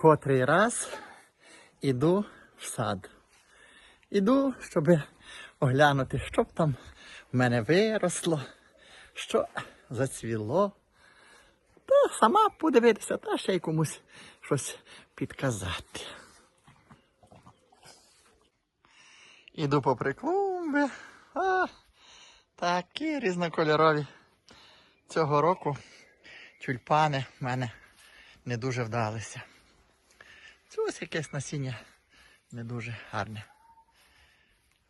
котрий раз іду в сад. Іду, щоб оглянути, що б там в мене виросло, що зацвіло. Та сама подивитися, та ще й комусь щось підказати. Іду попри клумби. А, такі різнокольорові. Цього року тюльпани в мене не дуже вдалися. Це ось якесь насіння не дуже гарне.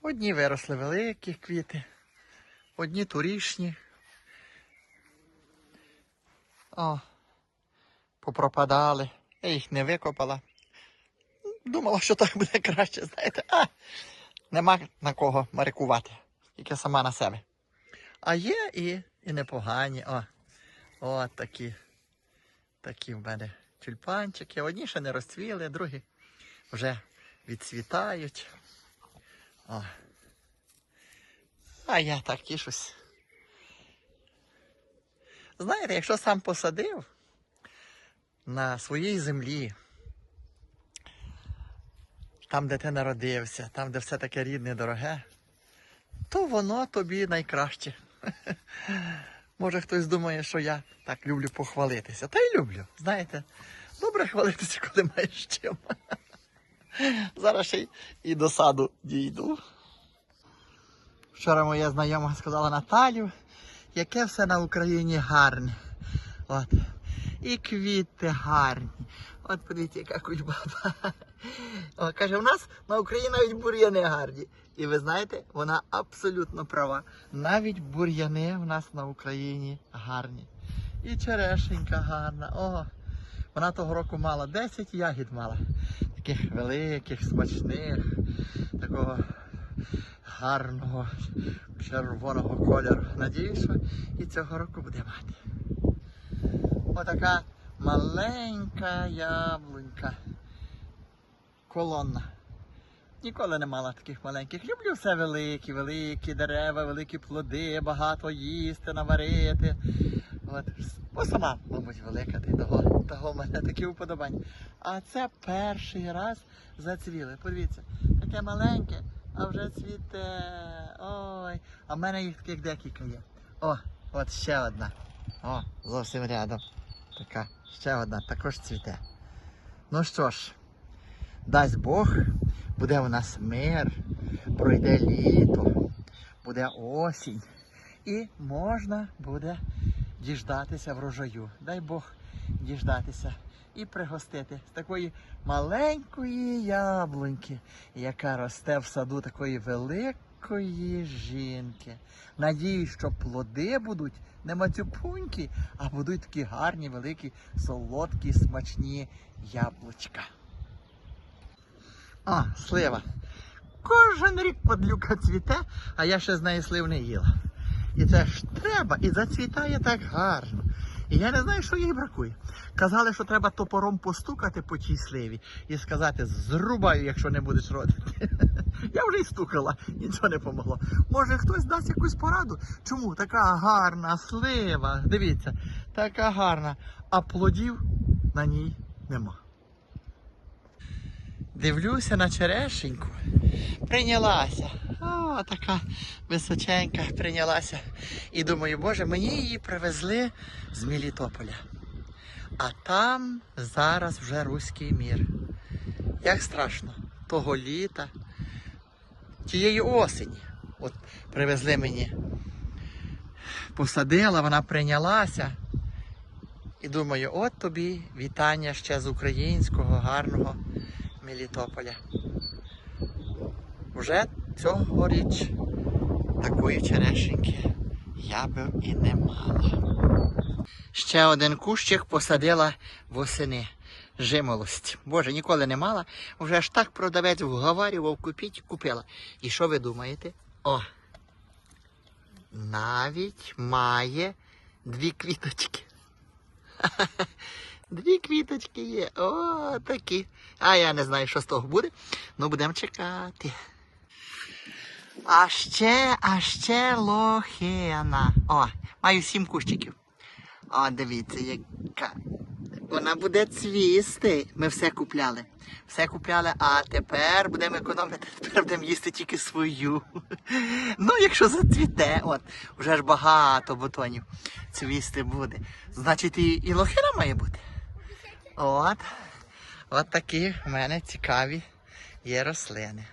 Одні виросли великі квіти, одні турішні. О, попропадали. Я їх не викопала. Думала, що так буде краще, знаєте. А, нема на кого марикувати, тільки сама на себе. А є і, і непогані. О, о, такі, такі в мене тюльпанчики. Одні ще не розцвіли, другі вже відцвітають. О. А я так тішусь. Знаєте, якщо сам посадив на своїй землі, там, де ти народився, там, де все таке рідне, дороге, то воно тобі найкраще. Може хтось думає, що я так люблю похвалитися. Та й люблю. Знаєте, добре хвалитися, коли маєш чим. Зараз ще й і до саду дійду. Вчора моя знайома сказала Наталю, яке все на Україні гарне. От. І квіти гарні. От подивіться, яка кульбаба. О, каже, у нас на Україні навіть бур'яни гарні. І ви знаєте, вона абсолютно права. Навіть бур'яни в нас на Україні гарні. І черешенька гарна. О, вона того року мала 10 ягід мала. Таких великих, смачних, такого гарного червоного кольору. Надіюсь, що і цього року буде мати. Отака маленька яблунька. Колонна. Ніколи не мала таких маленьких. Люблю все великі, великі дерева, великі плоди, багато їсти, наварити. От. Бо сама, мабуть, велика, ти того, того в мене такі уподобання. А це перший раз зацвіли. Подивіться, таке маленьке, а вже цвіте. Ой. А в мене їх таких декілька є. О, от ще одна. О, зовсім рядом. Така, ще одна, також цвіте. Ну що ж, дасть Бог, буде у нас мир, пройде літо, буде осінь. І можна буде діждатися врожаю. Дай Бог діждатися і пригостити з такої маленької яблуньки, яка росте в саду такої великої жінки. Надіюсь, що плоди будуть не мацюпунькі, а будуть такі гарні, великі, солодкі, смачні яблучка. О, слива. Кожен рік подлюка цвіте, а я ще з неї слив не їла. І це ж треба, і зацвітає так гарно. І я не знаю, що їй бракує. Казали, що треба топором постукати по тій сливі і сказати, зрубаю, якщо не будеш родити. Я вже й стукала, нічого не помогло. Може хтось дасть якусь пораду? Чому така гарна слива? Дивіться, така гарна, а плодів на ній нема. Дивлюся на черешеньку. Прийнялася. О, така височенька прийнялася. І думаю, боже, мені її привезли з Мелітополя. А там зараз вже руський мір. Як страшно, того літа, тієї осені. От привезли мені. Посадила, вона прийнялася. І думаю, от тобі вітання ще з українського гарного Мелітополя. Вже цьогоріч такої черешеньки я би і не мала. Ще один кущик посадила восени. Жимолость. Боже, ніколи не мала. Вже ж так продавець вговарював, купіть, купила. І що ви думаєте? О! Навіть має дві квіточки. Дві квіточки є. О, такі. А я не знаю, що з того буде. Ну, будемо чекати. А ще, а ще лохина. О, маю сім кущиків. О, дивіться, яка. Вона буде цвісти. Ми все купляли. Все купляли, а тепер будемо економити, тепер будемо їсти тільки свою. Ну, якщо зацвіте, от, вже ж багато бутонів цвісти буде. Значить, і, і лохина має бути. От. От такі в мене цікаві є рослини.